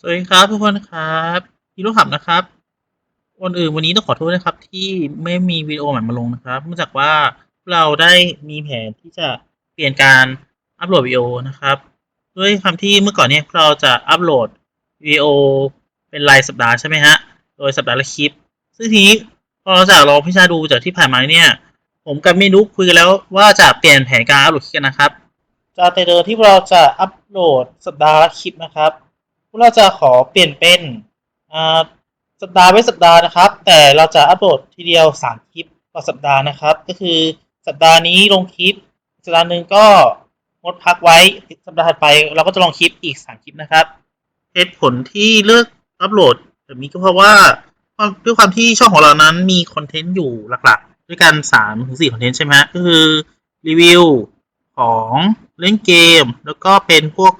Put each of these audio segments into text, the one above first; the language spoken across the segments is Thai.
สวัสดีครับทุกคนครับฮีโร่ขับนะครับวันอื่นวันนี้ต้องขอโทษนะครับ ที่ไม่มีวิดีโอใหม่มาลงนะครับเนื่องจากว่าเราได้มีแผนที่จะเปลี่ยนการอัปโหลดวิดีโอนะครับ ด้วยคำที่เมื่อก่อนเนี่ยเราจะอัปโหลดวิดีโอเป็นรายสัปดาห์ใช่ไหมฮะโดยสัปดาห์ละคลิป ซึ่งทีนี้พอเราจากลองพิจารณาดูจากที่ผ่านมาเนี่ย ผมกับเมนุคุยกันแล้วว่าจะเปลี่ยนแผนการอัปโหลดคลิปกันนะครับจากแต่เดิมที่เราจะอัปโหลดสัปดาห์ละคลิปนะครับ พวกเราจะขอเปลี่ยนเป็นสัปดาห์ไว้สัปดาห์นะครับ แต่เราจะอัปโหลดทีเดียวสามคลิปต่อสัปดาห์นะครับ ก็คือสัปดาห์นี้ลงคลิป สัปดาห์หนึ่งก็งดพักไว้สัปดาห์ถัดไป เราก็จะลงคลิปอีกสามคลิปนะครับเหตุผลที่เลือกอัปโหลดแบบนี้ก็เพราะว่าด้วยความที่ช่องของเรานั้นมีคอนเทนต์อยู่หลักๆ ด้วยกันสามถึงสี่คอนเทนต์ใช่ไหมก็คือรีวิวของเล่นเกม แล้วก็เป็นพวก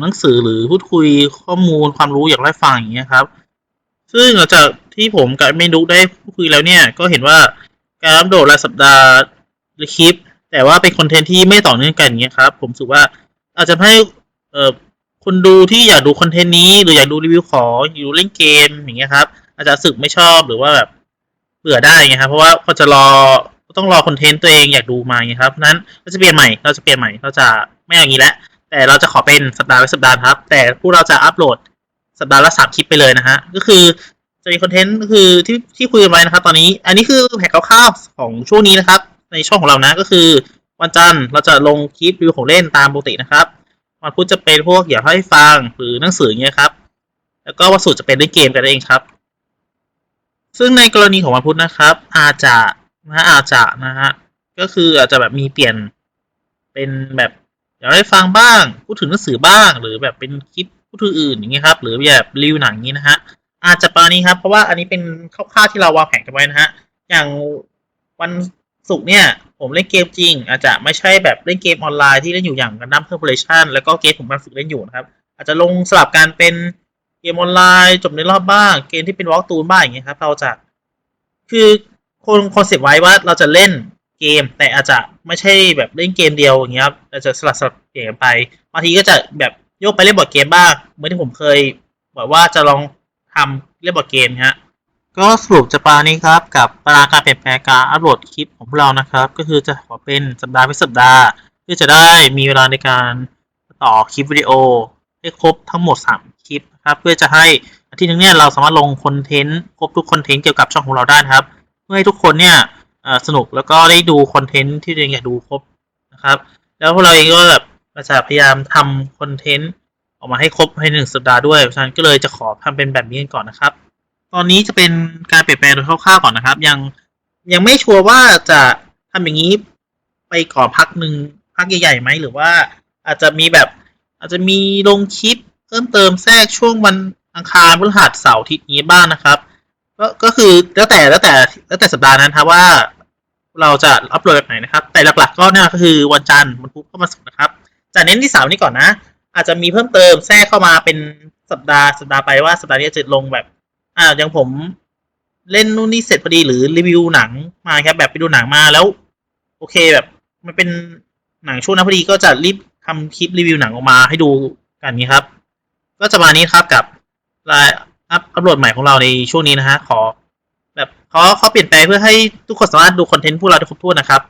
หนังสือหรือพูดคุยข้อมูลความรู้อยากได้ฟังอย่างเงี้ยครับ ซึ่งหลังจากที่ผมกับเมนุได้พูดคุยแล้วเนี่ย ก็เห็นว่าการอัปโหลดรายสัปดาห์หรือคลิป แต่ว่าเป็นคอนเทนต์ที่ไม่ต่อเนื่องกันอย่างเงี้ยครับ ผมสึกว่าอาจจะให้เอ่อคนดูที่อยากดูคอนเทนต์นี้หรืออยากดูรีวิวของอยู่เล่นเกมอย่างเงี้ยครับ อาจจะสึกไม่ชอบหรือว่าแบบเบื่อได้ไงครับ เพราะว่าเขาจะรอต้องรอคอนเทนต์ตัวเองอยากดูมาไงครับนั้นเราจะเปลี่ยนใหม่เราจะเปลี่ยนใหม่เราจะไม่อย่างนี้แล้ว แต่เราจะขอเป็นสัปดาห์ไว้สัปดาห์ครับ แต่พวกเราจะอัปโหลดสัปดาห์ละสามคลิปไปเลยนะฮะ ก็คือจะมีคอนเทนต์คือที่ที่คุยกันไว้นะครับ ตอนนี้ อันนี้คือแผนคร่าวๆของช่วงนี้นะครับ ในช่องของเรานะก็คือวันจันทร์เราจะลงคลิปรีวิวของเล่นตามปกตินะครับวันพุธจะเป็นพวกอยากให้ฟังหรือหนังสือเงี้ยครับ แล้วก็วันศุกร์จะเป็นเล่นเกมกันเองครับ ซึ่งในกรณีของวันพุธนะครับ อาจจะนะอาจจะนะฮะก็คืออาจจะแบบมีเปลี่ยนเป็นแบบ อยากได้ฟังบ้าง พูดถึงหนังสือบ้าง หรือแบบเป็นคลิปพูดถึงอื่นอย่างเงี้ยครับ หรือแบบรีวิวหนังนี้นะฮะ อาจจะประมาณนี้ครับ เพราะว่าอันนี้เป็นคร่าวๆที่เราวางแผนกันไว้นะฮะ อย่างวันศุกร์เนี่ยผมเล่นเกมจริง อาจจะไม่ใช่แบบเล่นเกมออนไลน์ที่เล่นอยู่อย่างกันดั้มเพอร์เพลชันแล้วก็เกมผมกำลังฝึกเล่นอยู่นะครับ อาจจะลงสลับกันเป็นเกมออนไลน์จบในรอบบ้าง เกมที่เป็นวอล์กตูนบ้างอย่างเงี้ยครับ เราจะคือคนคอนเซปต์ไว้ว่าเราจะเล่น เกม แต่อาจจะไม่ใช่แบบเล่นเกมเดียวอย่างเงี้ยครับอาจจะสลับสลับเปลี่ยนไปบางทีก็จะแบบโยกไปเล่นบอร์ดเกมบ้างเหมือนที่ผมเคยบอกว่าจะลองทำเล่นบอร์ดเกมฮะก็สรุปจะปานี้ครับกับตารางการเปลี่ยนแปลงการอัปโหลดคลิปของพวกเรานะครับ ก็คือจะขอเป็นสัปดาห์เป็นสัปดาห์เพื่อจะได้มีเวลาในการต่อคลิปวิดีโอให้ครบทั้งหมด 3 คลิปนะครับเพื่อจะให้อาทิตย์นึงเนี่ยเราสามารถลงคอนเทนต์ครบทุกคอนเทนต์เกี่ยวกับช่องของเราได้นะครับ เพื่อให้ทุกคนเนี่ย สนุกแล้วก็ได้ดูคอนเทนต์ที่ตัวเองอยากดูครบนะครับ แล้วพวกเราเองก็แบบจะพยายามทำคอนเทนต์ออกมาให้ครบภายในหนึ่งสัปดาห์ด้วยเพราะฉะนั้นก็เลยจะขอทำเป็นแบบนี้กันก่อนนะครับ ตอนนี้จะเป็นการเปลี่ยนแปลงโดยคร่าวๆก่อนนะครับ ยังยังไม่ชัวร์ว่าจะทำอย่างนี้ไปก่อนพักหนึ่งพักใหญ่ๆไหมหรือว่าอาจจะมีแบบอาจจะมีลงคลิปเพิ่มเติมแทรกช่วงวันอังคารพฤหัสเสาร์อาทิตย์นี้บ้างนะครับ ก็ก็คือแล้วแต่แล้วแต่แล้วแต่สัปดาห์นั้นครับว่าเราจะอัปโหลดแบบไหนนะครับ แต่หลักๆก็เนี่ยก็คือวันจันทร์วันพุธก็มาสุกนะครับ จะเน้นที่สาร์นี้ก่อนนะ อาจจะมีเพิ่มเติมแทรกเข้ามาเป็นสัปดาห์สัปดาห์ไปว่าสัปดาห์นี้จะลงแบบ อ่าอย่างผมเล่นนู่นนี่เสร็จพอดีหรือรีวิวหนังมาครับแบบไปดูหนังมาแล้ว โอเคแบบ มันเป็นหนังช่วงนั้นพอดีก็จะรีบทำคลิปรีวิวหนังออกมาให้ดูกันนี้ครับ ก็จะมานี้ครับกับราย อัพอัปโหลดใหม่ของเราในช่วงนี้นะฮะ ขอ แบบขอเขาเปลี่ยนแปลงเพื่อให้ทุกคนสามารถดูคอนเทนต์พวกเราได้ครบถ้วนนะครับ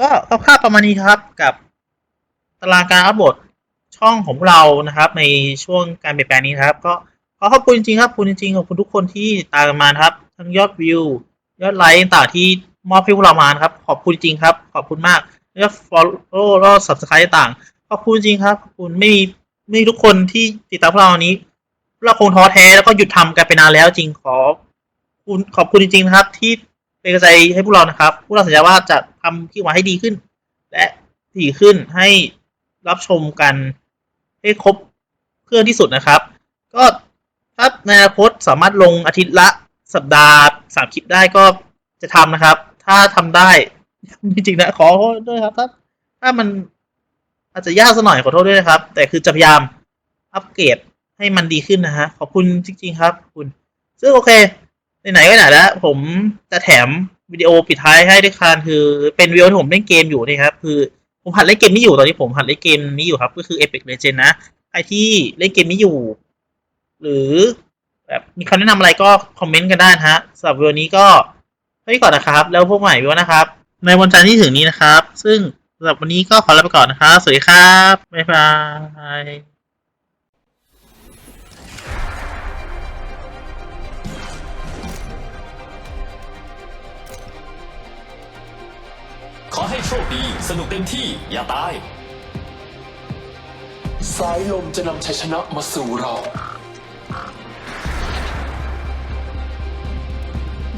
ก็คร่าวๆประมาณนี้ครับกับตารางการอัปโหลดช่องของเรานะครับ ในช่วงการเปลี่ยนแปลงนี้ครับ ก็ขอขอบคุณจริงๆครับคุณจริงๆขอบคุณทุกคนที่ตามมาครับ ทั้งยอดวิว ยอดไลค์ต่างที่มอบให้พวกเรามานครับ ขอบคุณจริงครับ ขอบคุณมากแล้วก็ follow แล้ว subscribe ต่างขอบคุณจริงครับขอบคุณไม่มีไม่มีทุกคนที่ติดตามพวกเราวันนี้ เราคงท้อแท้แล้วก็หยุดทำกันไปนานแล้วจริงขอคุณขอบคุณจริงๆนะครับ ที่เป็นกำลังใจให้พวกเรานะครับพวกเราสัญญาว่าจะทำคลิปมาให้ดีขึ้น และถี่ขึ้นให้รับชมกันให้ครบเครื่องที่สุดนะครับ ก็ถ้าในอนาคตสามารถลงอาทิตย์ละสัปดาห์สามคลิปได้ก็จะทำนะครับ ถ้าทำได้จริงๆนะขอโทษด้วยครับถ้าถ้ามันอาจจะยากสักหน่อยขอโทษด้วยนะครับ แต่คือจะพยายามอัปเกรด ให้มันดีขึ้นนะฮะ ขอบคุณจริง ๆ ครับคุณ ซึ่งโอเคไหนๆก็ไหนแล้วผมจะแถมวิดีโอปิดท้ายให้ด้วยคันคือเป็นวิดีโอที่ผมเล่นเกมอยู่นะครับ คือผมหัดเล่นเกมนี้อยู่ตอนนี้ผมหัดเล่นเกมนี้อยู่ครับ ก็คือ Epic Legend นะใครที่เล่นเกมนี้อยู่ หรือแบบมีคำแนะนำอะไรก็คอมเมนต์กันได้นะฮะสำหรับวันนี้ก็เท่านี้ก่อนนะครับ แล้วพบกันใหม่วิวนะครับ ในวันจันทร์ที่ถึงนี้นะครับ ซึ่งสำหรับวันนี้ก็ขอลาไปก่อนนะครับ สวัสดีครับ บ๊ายบาย ชคดี สนุกเต็มที่ อย่าตาย สายลมจะนำชัยชนะมาสู่เรา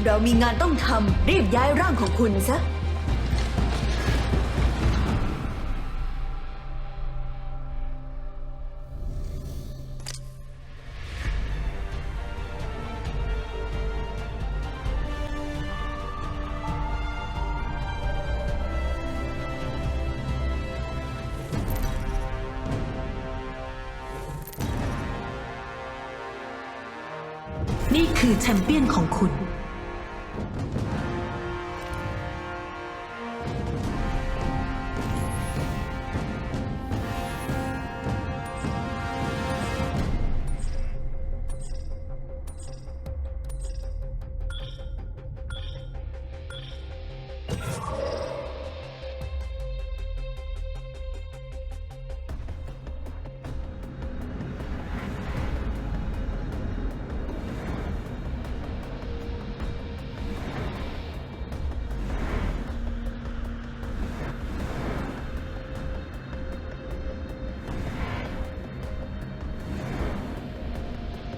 เรามีงานต้องทำรีบย้ายร่างของคุณซะ นี่คือแชมเปี้ยนของคุณ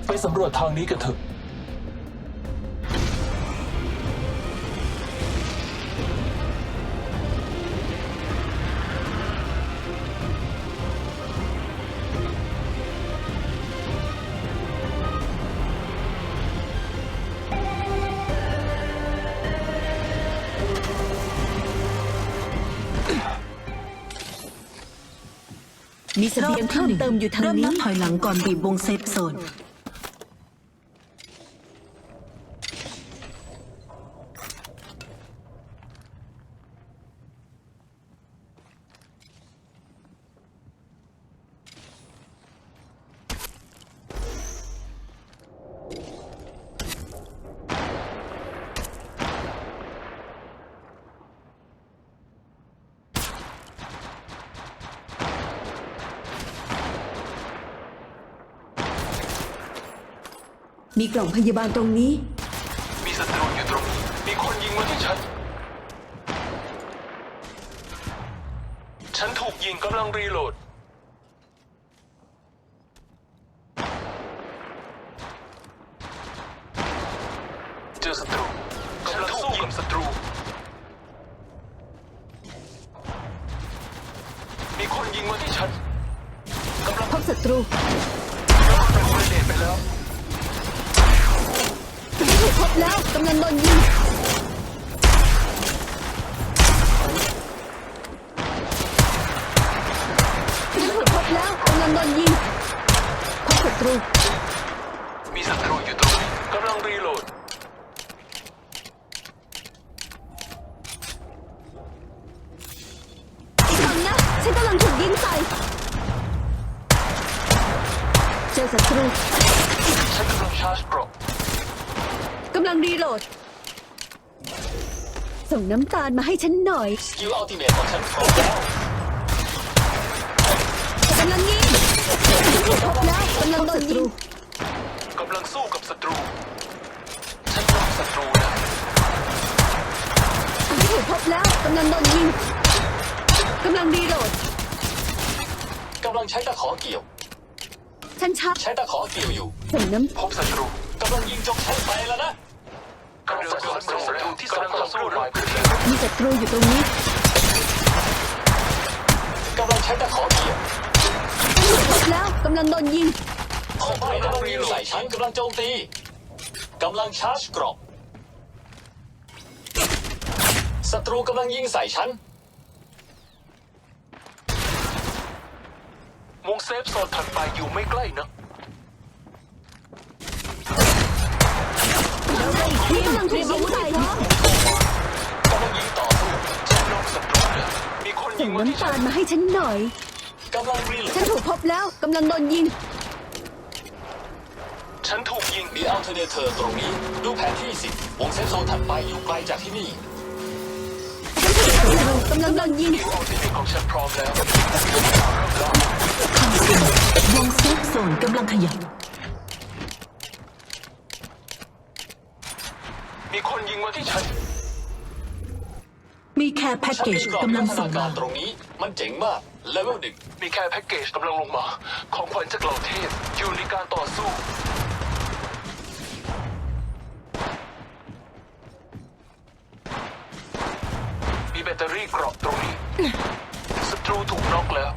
ไปสำรวจทางนี้กันเถอะมีเสบียงเพิ่มเติมอยู่ทางเริ่มนี้นับถอยหลังก่อนบีบวงเซฟโซน มีกล่องพยาบาลตรงนี้ มีศัตรูอยู่ตรงนี้ มีคนยิงมาที่ฉัน ฉันถูกยิงกำลังรีโหลด เจอศัตรูกำลังสู้กับศัตรู มีคนยิงมาที่ฉันกำลัง พบศัตรู เป็นคนเดทไปแล้ว ถูกพบแล้ว กำลังโดนยิงถูกพบแล้วกำลังโดนยิงพบศัตรู มีศัตรูอยู่ตรงนี้กำลังรีโหลด อีกครั้งนะฉันกำลังถูกยิงใส่ เจอศัตรู ฉันกำลังชาร์จเกรอบ กำลังรีโหลด ส่งน้ำตาลมาให้ฉันหน่อยสกิลอัลติเมทของฉันพร้อมแล้วกำลังยิงถูกพบแล้วกำลังโดนยิงกำลังสู้กับศัตรู ฉันรอบศัตรูนะถูกพบแล้วกำลังโดนยิงกำลังรีโหลดกำลังใช้ตะขอเกี่ยว ฉันชักใช้ตะขอเกี่ยวอยู่ส่งน้พบศัตรูกำลังยิงจงใช้ไปแล้วนะ กำลังสู้กับศัตรูที่สองต่อสู้รายพื้นที่ำมีศัตรูอยู่ตรงนี้กำลังใช้ตะขอเกี่ยวถูกพบแล้วกำลังโดนยิงขอไปกำลังยิงใส่ฉันกำลังโจมตีกำลังชาร์จกรอบศัตรูกำลังยิงใส่ฉันวงเซฟโซนถัดไปอยู่ไม่ใกล้นะ ทีมกำลังถูกยิงใส่กำลังยิงต่อสู้ฉันโดนสำรวจมีคนยิส่งงมาที่น้ำฉัตานลมาให้ฉันหน่อย กำลังรีโหลฉันดถูกพบแล้วกำลังโดนยิง ฉันถูกยิงมีอัลเทอร์เนเตอร์ตรงนี้ ดูแผนที่สิวงเซฟโซนถัดไปอยู่ไกลจากที่นี่กำลังโดนยิงคิวอัลติเมทของฉันพร้อมแล้ว วงเซฟโซนกำลังขยับ มีคน ยิงมาที่ฉันมีแคร์แพ็กฉันเกมีจกรอบกำลังพัฒส่นางกามารตรงนี้ มันเจ๋งมากเลเวลหนึ่งมีแค่แพ็กเกจกำลังลงมา ของขวัญจากเหล่าเทพอยู่ในการต่อสู้มีแบตเตอรี่เกราะตรงนี้ศัตรูถูกน็อกแล้ว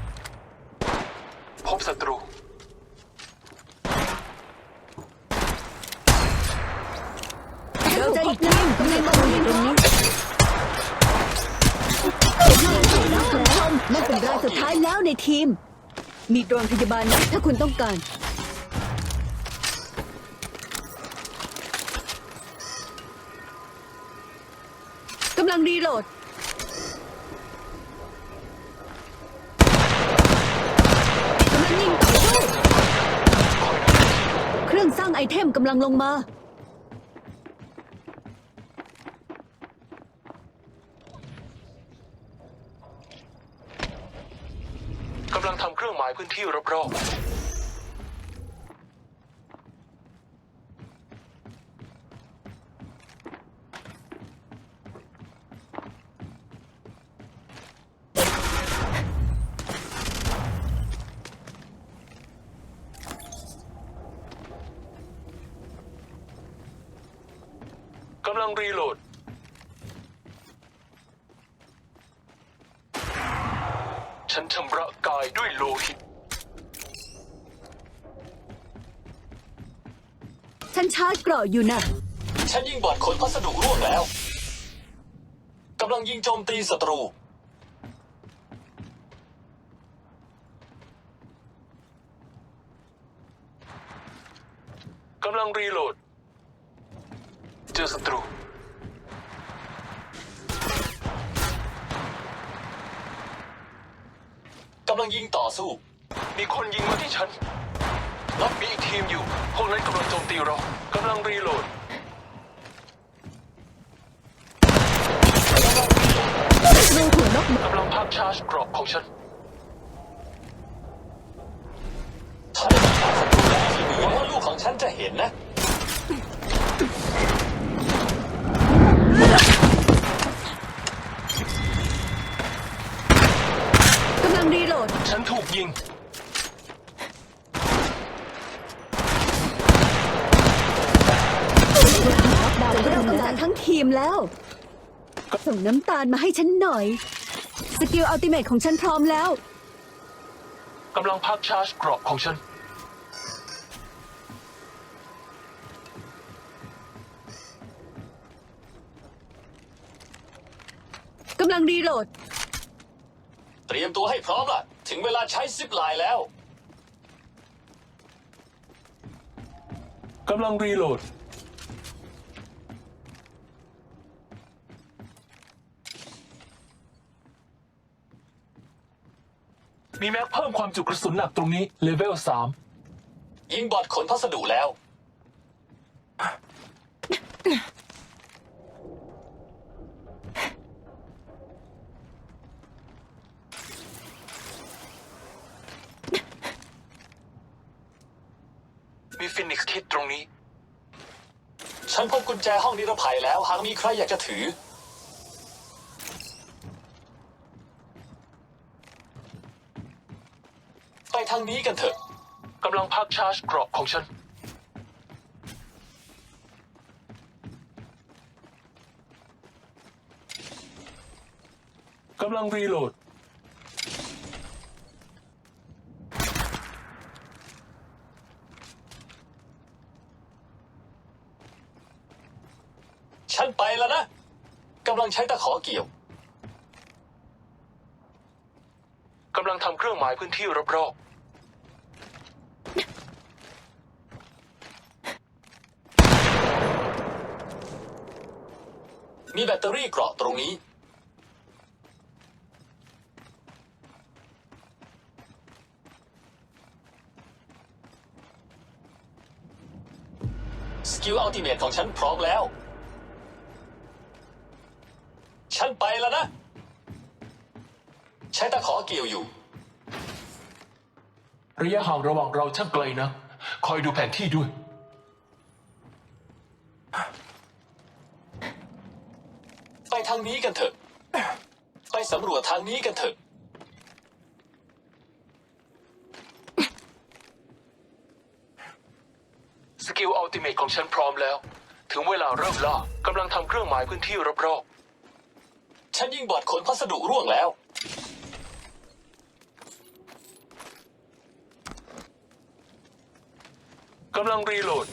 รงพยาบาลนะถ้าคุณต้องการ กำลังรีโหลด กำลังยิงต่อสู้เครื่องสร้างไอเทมกำลังลงมา พื้นที่รอบๆกำลังรีโหลด ฉันชำระกายด้วยโลหิต ฉันชาร์จเกราะอยู่นะฉันยิงบอดขนพัสดุร่วงแล้ว กำลังยิงโจมตีศัตรู กำลังรีโหลด เจอศัตรู กำลังยิงต่อสู้ มีคนยิงมาที่ฉัน รับมีอีกทีมอยู่ พวกนั้นกำลังโจมตีเรากำลังรีโหลดดูหัวนกกำลังพักชาร์จเกรอบของฉันถ้าได้ยิงศัตรูแล้วทีนี้ว่าลูกของฉันจะเห็นนะกำลังรีโหลด ฉันถูกยิง เรากำลัง ทั้งทีมแล้ว ส่งน้ำตาลมาให้ฉันหน่อย สกิลอัลติเมทของฉันพร้อมแล้ว กำลังพักชาร์จเกรอบของฉัน กำลังรีโหลด เตรียมตัวให้พร้อมล่ะ ถึงเวลาใช้ซิปไลน์แล้ว กำลังรีโหลด มีแม็กเพิ่มความจุกระสุนหนักตรงนี้เลเวลสามยิงบอดขนพัสดุแล้ว มีฟินิกซ์คิดตรงนี้ ฉันพบกุญแจห้องนิรภัยแล้ว หากมีใครอยากจะถือ ไปทางนี้กันเถอะกำลังพักชาร์จเกรอบของฉัน กำลังรีโหลด ฉันไปแล้วนะกำลังใช้ตะขอเกี่ยวกำลังทำเครื่องหมายพื้นที่รอบๆ มีแบตเต อรี่เกราะตรงนี้ สกิลอัลติเมทของฉันพร้อมแล้ว ฉันไปแล้วนะ ใช้ตะขอเกี่ยวอยู่ ระยะห่างระหว่างเราช่างไกลนะ คอยดูแผนที่ด้วย ไป ทางนี้กันเถอะ ไปสำรวจทางนี้กันเถอะ สกิลอัลติเมทของฉันพร้อมแล้ว ถึงเวลาเริ่มล่ากำลังทำเครื่องหมายพื้นที่รอบฉันยิงบอดขนพัสดุร่วงแล้ว ๆกำลังรีโหลด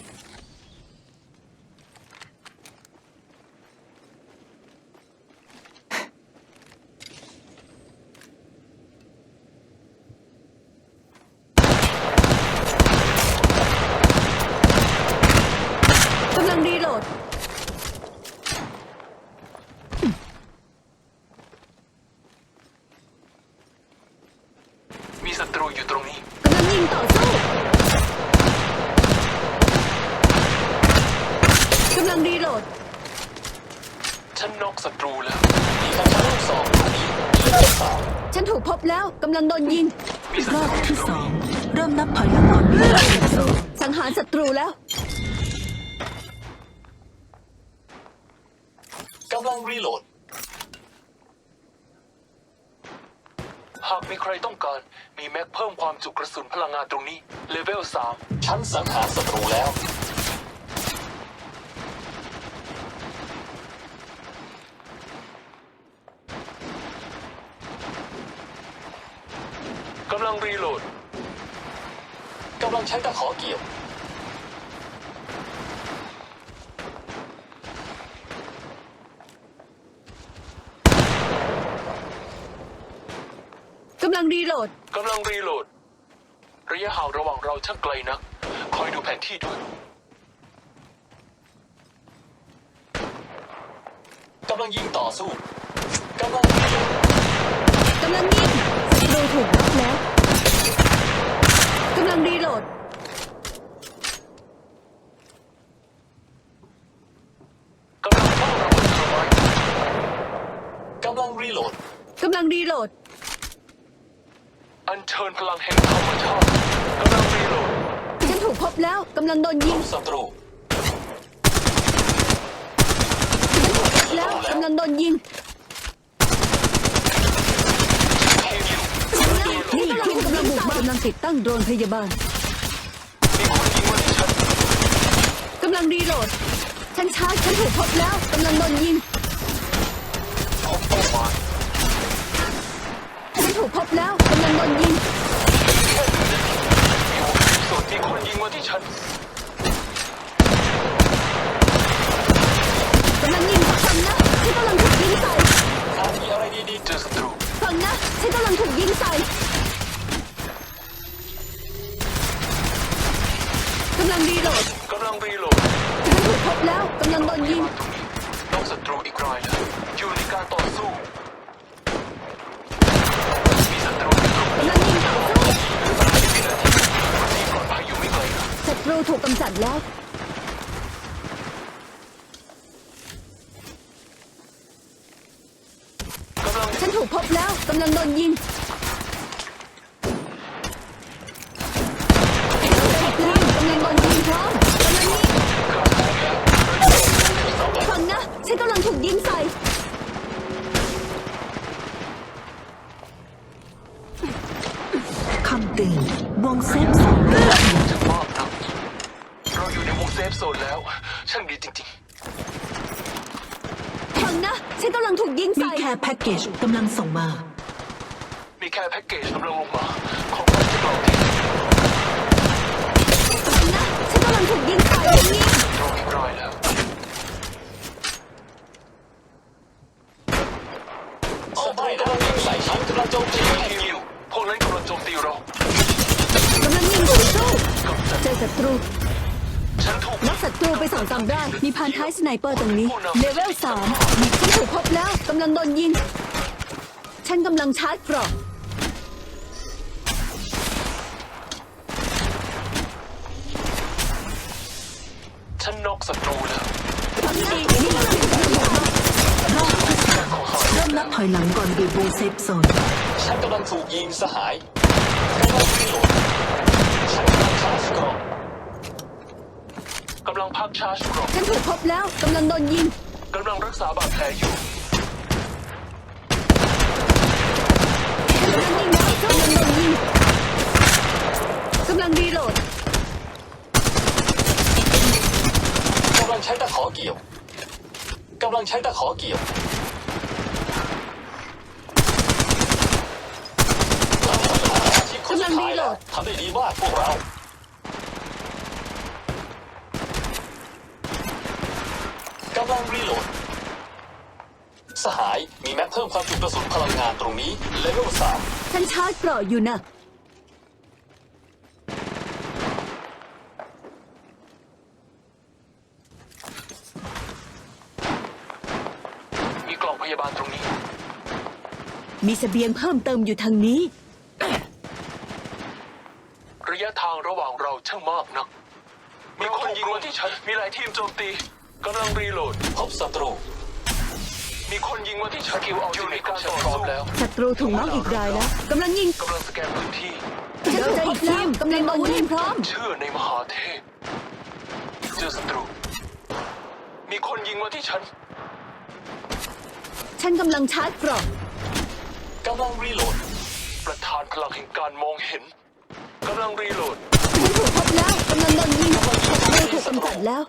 ำลังรีโหลด หากมีใครต้องการ มีแม็กเพิ่มความจุกระสุนพลังงานตรงนี้ เลเวล 3 ฉันสังหารศัตรูแล้ว กำลังรีโหลด กำลังใช้ตะขอเกี่ยว กำลังรีโหลด กำ ลังรีโหลด ระยะห่างระหว่างเราช่างไกลนัก คอยดูแผนที่ด้วยกำลังยิงต่อสู้กำลังกำลังยิงศัตรูถูกน็อกแล้วกำลังรีโหลด กำลังเฝ้าระเบิดเธอไว้ กำลังรีโหลด กำลังรีโหลด อัญเชิญพลังแห่งธรรมชาติกำลังรีโหลดฉันถูกพบแล้วกำลังโดนยิงศัตรูแล้วกำลังโดนยิงนี่ทีมกำลังบุกมากำลังติดตั้งโดรนพยาบาลมีคนยิงมาที่ฉันกำลังรีโหลด ฉันชาร์จฉันถูกพบแล้วกำลังโดนยิงพบเป้าหมาย ฉันถูกพบแล้วกำลังโดนยิงส่วนมีคนยิงมาที่ฉันกำลังยิงฟังนะฉันกำลังถูกยิงใส่อาจมีอะไรดีเจอศัตรูฟังนะฉันกำลังถูกยิงใส่กำลังรีโหลดกำลังรีโหลดฉันถูกพบแล้วกำลังโดนยิงนอกศัตรูอีกรายแล้วอยู่ในการต่อสู้ มีศัตรูอยู่ตรง กำลังยิงต่อสู้ ที่ปลอดภัยอยู่ไม่ไกลนะ ศั ตรูถูกกำจัดแล้ว กำลังฉันถูกพบแล้วกำลังโดนยิงกำลังโดนยิงพร้อมกำลังยิงฟังนะฉันกำลังถูกยิงใส่ คำเตือนวงเซฟโซน จะมากนะเราอยู่ในวงเซฟโซนแล้ว ช่างดีจริง ฟังนะฉันกำลังถูกยิง มี ใส่ แค่แพ็กเกจกำลังส่งมา ๆ มีแค่แพ็กเกจกำลังลงมา ของมันจะกล่องที่ ฟังนะฉันกำลังถูกยิงใส่ยิง ตรงอีกรายแล้ว ๆศัตรูกำลังยิงใส่ฉันกำลังโจมตี คิวพวกนั้นกำลังโจมตีเรา กำลังยิงต่อสู้เจอศัตรู ฉันถูก นักศัตรูไป สองสามด้านมีพานท้ายสไนเปอร์ตรงนี้ เลเวลสามฉันถูกพบแล้วกำลังโดนยิง ฉันกำลังชาร์จเกรอบฉฉันนอกศัตรูแล้วฟังดีนี่เราเป็นกำลังบอกว่าเริ่มนับถอยหลังก่อนบีบวงเซฟโซนฉันกำลังถูกยิงสหายกำลังรีโหลดฉันกำลังชาร์จเกราะกำลังพักชาร์จกรอบฉันถูกพบแล้วกำลังโดนยิง กำลังรักษาบาดแผลอยู่ กำลังยิงแล้วกำลังโดนยิงกำลังรีโหลด กำลังใช้ตะขอเกี่ยว กำลังใช้ตะขอเกี่ยวที่คนสุดท้ายแล้วทำได้ดีมากพวกเรา กำลังรีโหลด สหายมีแม็กเพิ่มความจุกระสุนพลังงานตรงนี้เลเวลสามฉันชาร์จเกราะอยู่นะ มีกล่องพยาบาลตรงนี้ มีเสบียงเพิ่มเติมอยู่ทางนี้ ระยะทางระหว่างเราช่างมากนักมีคนยิงมาที่ฉัน มีหลายทีมโจมตี กำลังรีโหลด พบศัตรู มีคนยิงมาที่ฉันคิวเอาอยู่ในการต่อสู้แล้วศัตรูถูกน็อกอีกรายแล้วกำลังยิงกำลังสแกนพื้นที่ฉันถูกพบแล้วกำลังโดนยิงพร้อม เชื่อในมหาเทพเจอศัตรู มีคนยิงมาที่ฉันฉันกำลังชาร์จเกราะกำลังรีโหลด ประธานพลังแห่งการมองเห็นกำลังรีโหลด ฉันถูกพบแล้วกำลังโดนยิงศัตรูถูกกำจัดแล้ว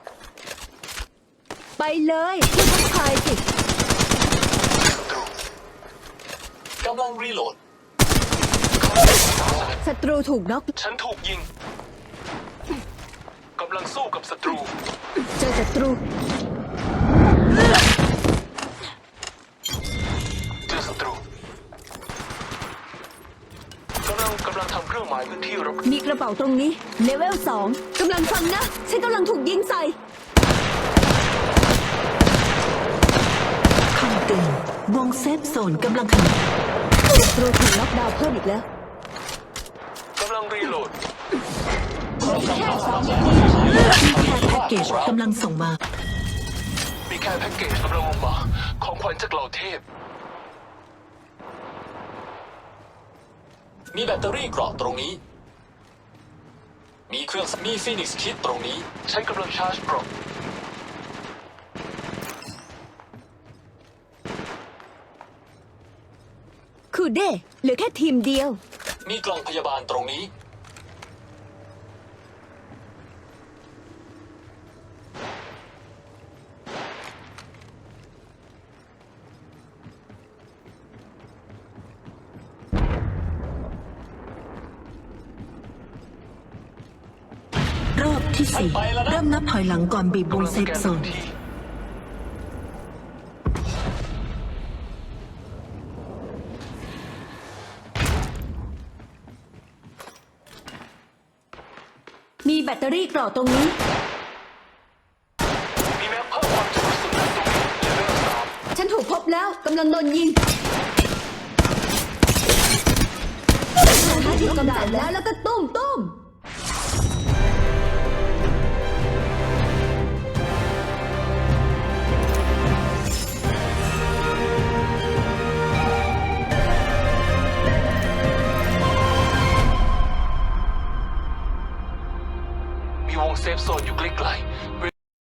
ไปเลยเพื่อทักทายสิศัตรูกำลังรีโหลด ศัตรูถูกน็อกฉันถูกยิง กำลังสู้กับศัตรู เจอศัตรู เจอศัตรู กำลังกำลังทำเครื่องหมายพื้นที่รบมีกระเป๋าตรงนี้เลเวลสองกำลังฟังนะ ฉันกำลังถูกยิงใส่ คำเตือน วงเซฟโซนกำลังขยายศัตรูถูกน็อกดาวน์เพิ่มอีกแล้วกำลังรีโหลดแค่แพ็กเกจกำลังส่งมา มีแค่แพ็กเกจกำลังลงมา ของขวัญจากเหล่าเทพ มีแบตเตอรี่เกราะตรงนี้ มีเครื่องมีฟีนิกซ์คิดตรงนี้ฉันกำลังชาร์จกรอบ คูเด้เหลือแค่ทีมเดียว มีกล่องพยาบาลตรงนี้ รอบที่สี่ไปแล้วนะ เริ่มนับถอยหลังก่อนบีบวงกำลังเซสฟแกนโซพื้นนที่ แบตเตอรี่เกราะตรงนี้ มีแม็กเพิ่มความจุกระสุนตรงนี้เลเวลสามฉันถูกพบแล้วกำลังโดนยิงฉันถูกกำจัดแล้วแล้วก็ตุ้มตุ้ม มีวงเซ